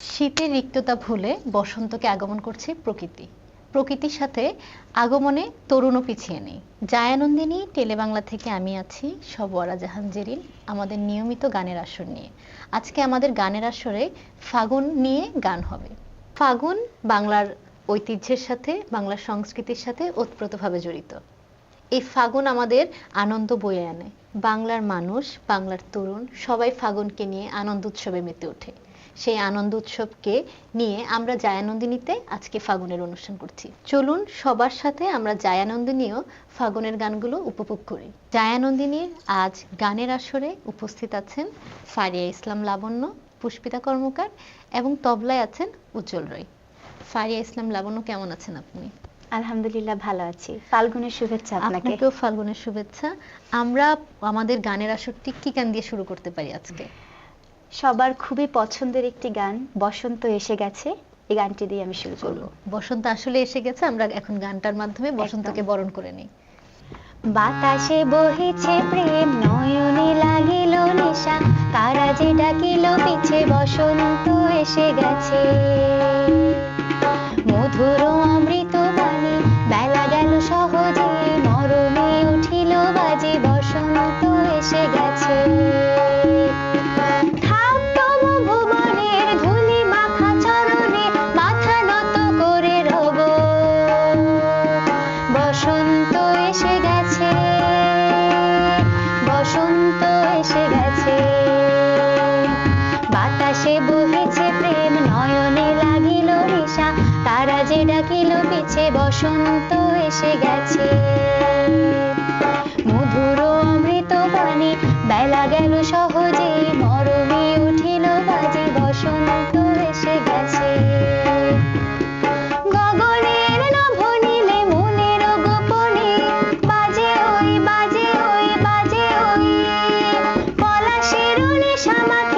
শীতের রিক্ততা ভুলে বসন্তকে আগমন করছে প্রকৃতি। প্রকৃতির সাথে আগমনে তরুণও পিছিয়ে নেই। জায়ানন্দিনী, টেলেবাংলা থেকে আমি আছি সবওয়ারা জাহান আমাদের নিয়মিত গানের আসর নিয়ে। আজকে আমাদের গানের আসরে ফাগুন নিয়ে গান হবে। ফাগুন বাংলার ঐতিহ্যের সাথে, বাংলার সংস্কৃতির সাথে ওতপ্রোতভাবে জড়িত। এই ফাগুন আমাদের আনন্দ বয়ে আনে। বাংলার মানুষ, বাংলার তরুণ সবাই ফাগুনকে নিয়ে আনন্দ উৎসবে মেতে ওঠে। সেই আনন্দ উৎসবকে নিয়ে আমরা জায়ানন্দিনীতে আজকে ফাগুনের অনুষ্ঠান করছি। চলুন সবার সাথে আমরা জায়ানন্দিনীও ফাগুনের গানগুলো উপভোগ করি। জায়ানন্দিনীর আজ গানের আসরে উপস্থিত আছেন ফারিয়া ইসলাম লাবণ্য পুষ্পিতা কর্মকার এবং তবলায় আছেন উজ্জ্বল রয়। ফারিয়া ইসলাম লাবণ্য কেমন আছেন আপনি? আলহামদুলিল্লাহ ভালো আছি। ফাল্গুনের শুভেচ্ছা আপনাকে। আপনাকেও ফাল্গুনের শুভেচ্ছা। আমরা আমাদের গানের আসরটি কি গান দিয়ে শুরু করতে পারি আজকে? সবার খুবই পছন্দের একটি গান বসন্ত এসে গেছে এই গানটি দিয়ে আমি শুরু করব। বসন্ত আসলে এসে গেছে আমরা এখন গানটার মাধ্যমে বসন্তকে বরণ করে নিই। বাতাসে বহিছে প্রেম নয়নে লাগিল নেশা কারা যে ডাকিল পিছে বসন্ত এসে গেছে। মধুর অমৃত পলাশের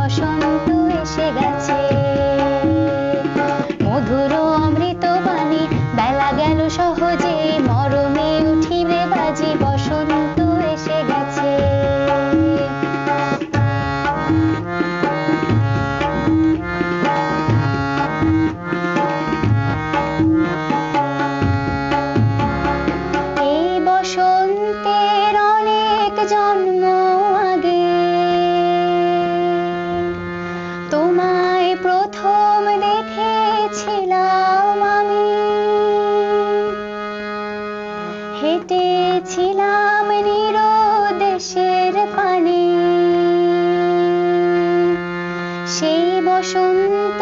বসন্ত এসে গেছে। সেই বসন্ত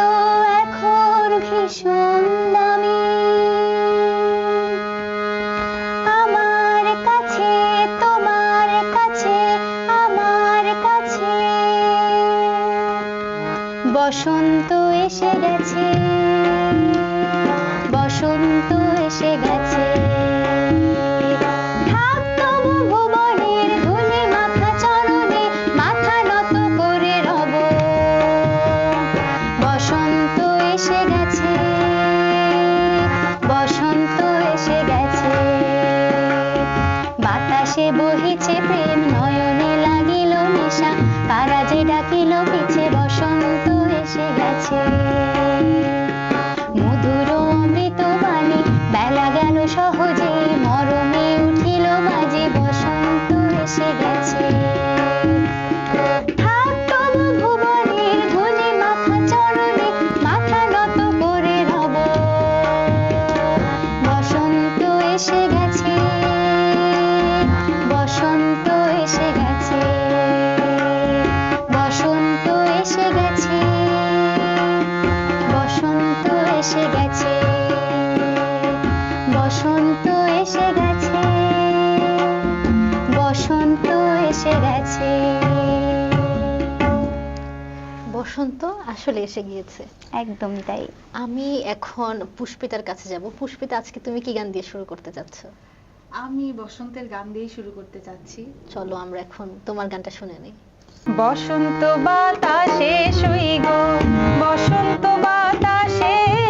এখন ভীষণ দামি। আমার বসন্ত এসে গেছে। এসে গেছে। বসন্ত আসলে এসে গিয়েছে। একদম তাই। আমি এখন পুষ্পিতার কাছে যাব। পুষ্পিতা আজকে তুমি কি গান দিয়ে শুরু করতে চাচ্ছ? আমি বসন্তের গান দিয়ে শুরু করতে চাচ্ছি। চলো আমরা এখন তোমার গানটা শুনে নিই। বসন্ত বাতাসে শুই গো। বসন্ত বাতাসে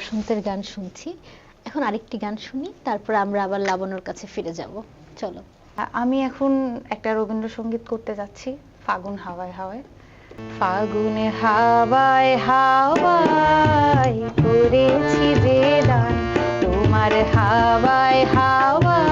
বসন্তের গান শুনছি। এখন আরেকটি গান শুনি, তারপর আমরা আবার লাবণর কাছে ফিরে যাব। চলো। আমি এখন একটা রবীন্দ্রসঙ্গীত করতে যাচ্ছি, ফাগুন হাওয়ায় হাওয়ায়। ফাগুনে হাওয়ায় হাওয়ায় করেছি যে দান তোমার হাওয়ায় হাওয়ায়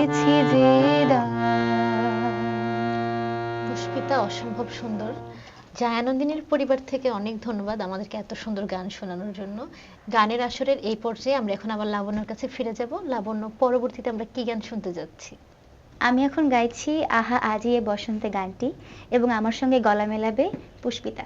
উড়েছি যে পুষ্পিতা অসম্ভব সুন্দর। জায়ানন্দিনীর পরিবার থেকে অনেক ধন্যবাদ আমাদেরকে এত সুন্দর গান শোনানোর জন্য। গানের আসরের এই পর্যায়ে আমরা এখন আবার লাবণ্যর কাছে ফিরে যাব। লাবণ্য পরবর্তীতে আমরা কি গান শুনতে যাচ্ছি? আমি এখন গাইছি আহা আজি এ বসন্তে গানটি এবং আমার সঙ্গে গলা মেলাবে পুষ্পিতা।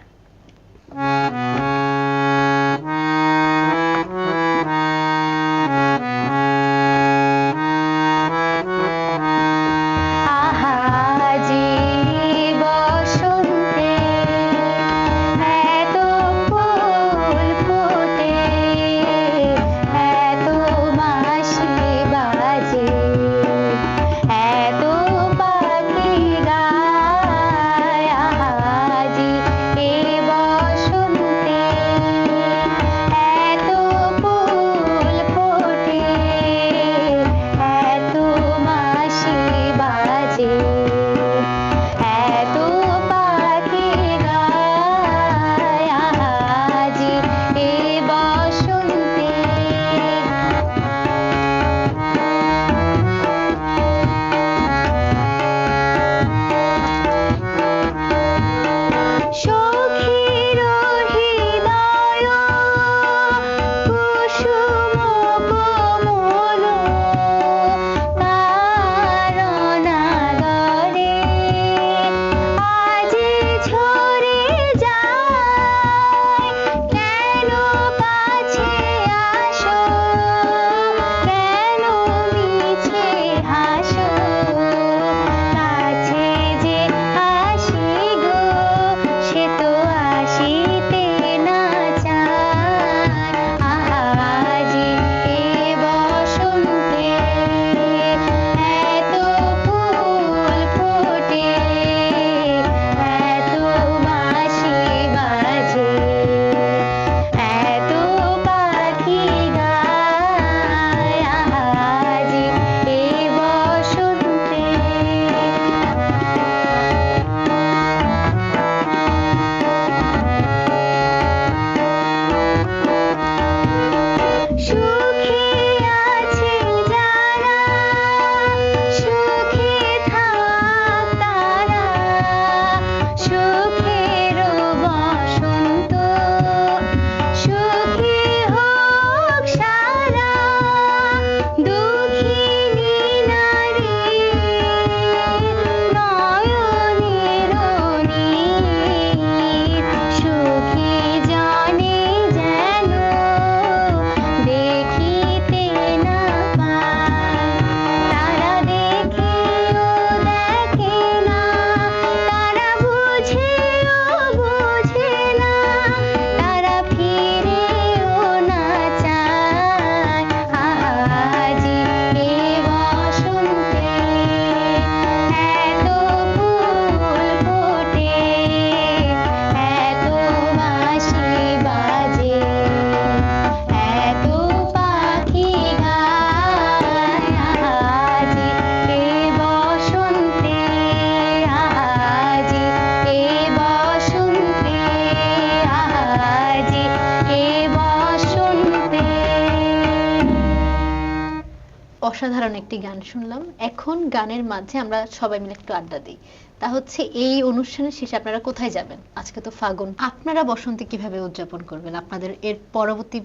অসাধারণ একটি গান শুনলাম। এখন গানের মাঝে আমরা সবাই মিলে একটু আড্ডা দিই। তা হচ্ছে এই অনুষ্ঠানের শেষে আপনারা কোথায় যাবেন? আজকে তো ফাগুন। আপনারা বসন্তে কীভাবে উদযাপন করবেন? আপনাদের এর পরবর্তী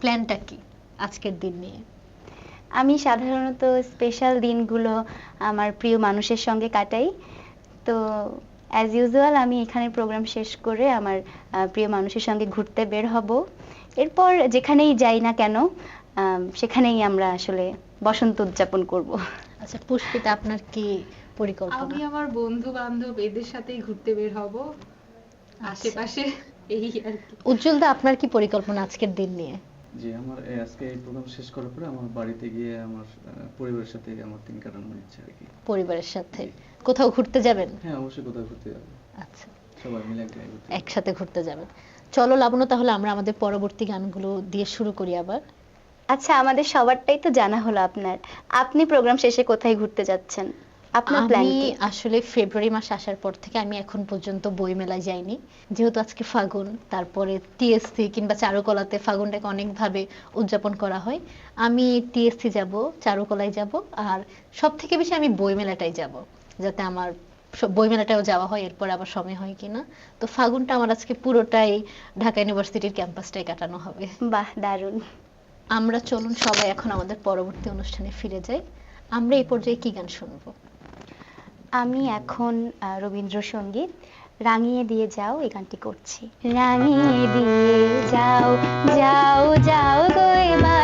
প্ল্যানটা কি আজকের দিন নিয়ে? আমি সাধারণত স্পেশাল দিনগুলো আমার প্রিয় মানুষের সঙ্গে কাটাই। তো অ্যাজ ইউজুয়াল আমি এখানে প্রোগ্রাম শেষ করে আমার প্রিয় মানুষের সঙ্গে ঘুরতে বের হব। এরপর যেখানেই যাই না কেন সেখানেই আমরা আসলে বসন্ত উদযাপন করব। আচ্ছা পুষ্পিতা আপনার কি পরিকল্পনা? আমি আমার বন্ধু বান্ধব এদের সাথেই ঘুরতে বের হব। আশেপাশে এই আর কি। উজ্জ্বল দা আপনার কি পরিকল্পনা আজকের দিন নিয়ে? জি আমার এই আজকে এই প্রোগ্রাম শেষ করার পরে আমার বাড়িতে গিয়ে আমার পরিবারের সাথে আমার দিন কাটানোর ইচ্ছা আর কি। পরিবারের সাথে? কোথাও ঘুরতে যাবেন? হ্যাঁ অবশ্যই কোথাও ঘুরতে যাব। আচ্ছা। সবাই মিলে এক ঘুরতে যাব। একসাথে ঘুরতে যাবেন। চলো লাবণ্য তাহলে আমরা আমাদের পরবর্তী গানগুলো দিয়ে শুরু করি আবার। আচ্ছা আমাদের সবারটাই তো জানা হলো আপনার। আপনি প্রোগ্রাম শেষে কোথায় ঘুরতে যাচ্ছেন? আপনার প্ল্যান আমি আসলে ফেব্রুয়ারি মাস আসার পর থেকে আমি এখন পর্যন্ত বই মেলায় যাইনি। যেহেতু আজকে ফাগুন তারপরে টিএসসি কিংবা চারুকলাতে ফাগুনটাকে অনেকভাবে উদযাপন করা হয়। আমি টিএসসি যাব চারুকলায় যাব আর সব থেকে বেশি আমি বই মেলাটাই যাব যাতে আমার বই মেলাটাও যাওয়া হয় এরপর আবার সময় হয় কিনা। তো ফাগুনটা আমার আজকে পুরোটাই ঢাকা ইউনিভার্সিটির ক্যাম্পাসটাই কাটানো হবে। বাহ দারুণ। আমরা চলুন সবাই এখন আমাদের পরবর্তী অনুষ্ঠানে ফিরে যাই। আমরা এই পর্যায়ে কি গান শুনব? আমি এখন রবীন্দ্রসঙ্গীত, রাঙিয়ে দিয়ে যাও এই গানটি করছি। রাঙিয়ে দিয়ে যাও যাও যাও গো এবার।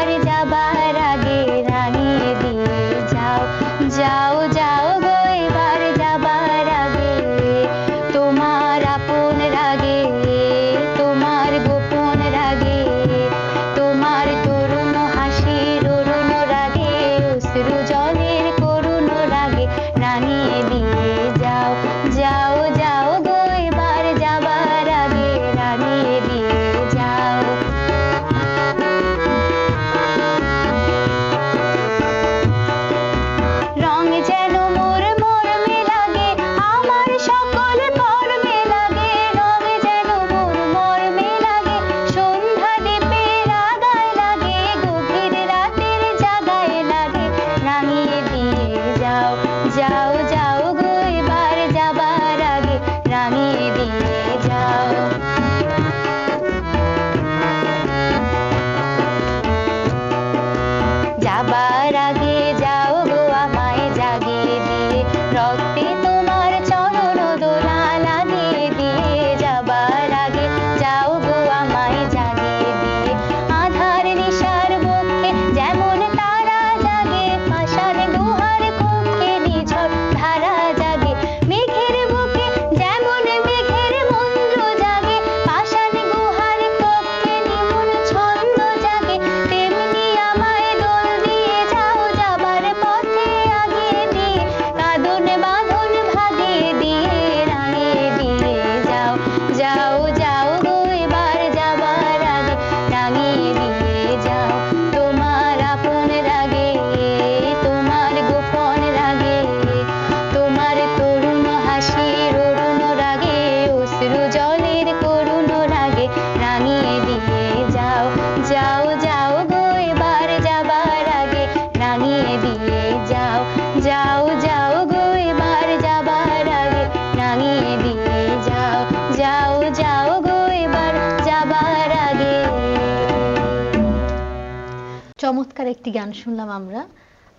চমৎকার একটি গান শুনলাম আমরা।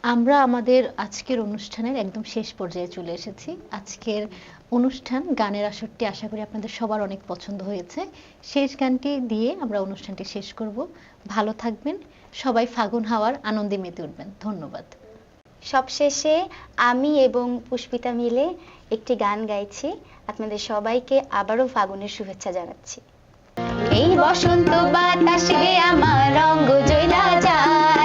আমরা আমাদের আজকের অনুষ্ঠানের একদম শেষ পর্যায়ে চলে এসেছি। আজকের অনুষ্ঠান গানের আসরটি আশা করি আপনাদের সবার অনেক পছন্দ হয়েছে। শেষ গানটি দিয়ে আমরা অনুষ্ঠানটি শেষ করব। ভালো থাকবেন। সবাই ফাগুন হাওয়ার আনন্দে মেতে উঠবেন। ধন্যবাদ। সবশেষে আমি এবং পুষ্পিতা মিলে একটি গান গাইছি। আপনাদের সবাইকে আবারও ফাগুনের শুভেচ্ছা জানাচ্ছি। এই বসন্ত বাতাসে আমার রঙ্গ জয়লা যায়।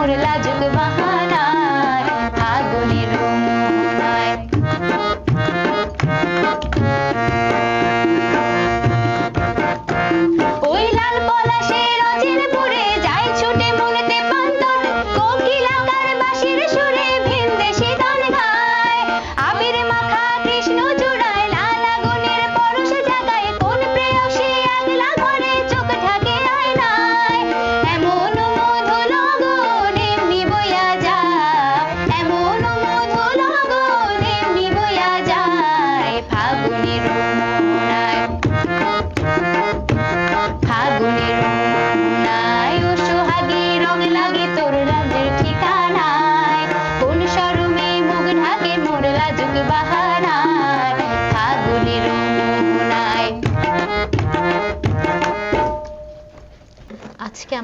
more legend of a high.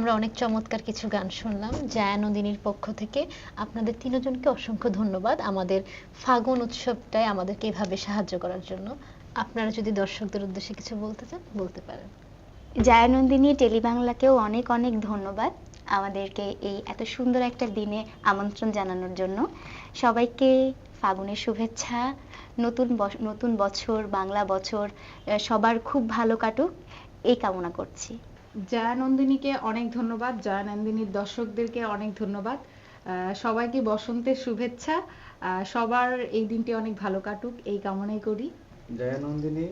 আমরা অনেক চমৎকার কিছু গান শুনলাম। জায়ানন্দিনীর পক্ষ থেকে আপনাদের তিনজনকে অসংখ্য ধন্যবাদ আমাদের ফাগুন উৎসবটায় আমাদেরকে এভাবে সাহায্য করার জন্য। আপনারা যদি দর্শকদের উদ্দেশ্যে কিছু বলতে চান, বলতে পারেন। জয়ানন্দিনী টেলিবাংলাকেও অনেক অনেক ধন্যবাদ আমাদেরকে এই এত সুন্দর একটা দিনে আমন্ত্রণ জানানোর জন্য। সবাইকে ফাগুনের শুভেচ্ছা, নতুন নতুন বছর, বাংলা বছর সবার খুব ভালো কাটুক, এই কামনা করছি। জয়ানন্দিনীকে অনেক ধন্যবাদ জয়ানন্দিনীর দর্শকদেরকে অনেক ধন্যবাদ। আহ, সবাইকে বসন্তের শুভেচ্ছা। আহ, সবার এই দিনটি অনেক ভালো কাটুক এই কামনাই করি। জয়ানন্দিনী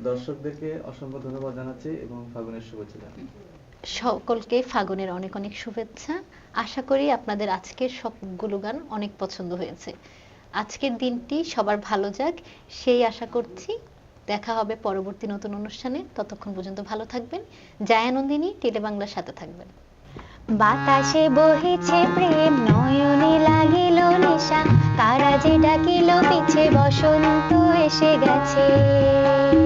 দর্শকদেরকে অসংখ্য ধন্যবাদ জানাচ্ছি এবং ফাগুনের শুভেচ্ছা জানাচ্ছি। সকলকে ফাগুনের অনেক অনেক শুভেচ্ছা। আশা করি আপনাদের আজকের সবগুলো গান অনেক পছন্দ হয়েছে। আজকের দিনটি সবার ভালো যাক সেই আশা করছি দেখা হবে পরবর্তী নতুন অনুষ্ঠানে। ততক্ষণ পর্যন্ত ভালো থাকবেন। জায়ানন্দিনী টেলিবাংলার সাথে থাকবেন। বাতাসে বহেছে প্রেম, নয়নে লাগিল নেশা। তারা যে ডাকিল, পিছে বসন্ত এসে গেছে।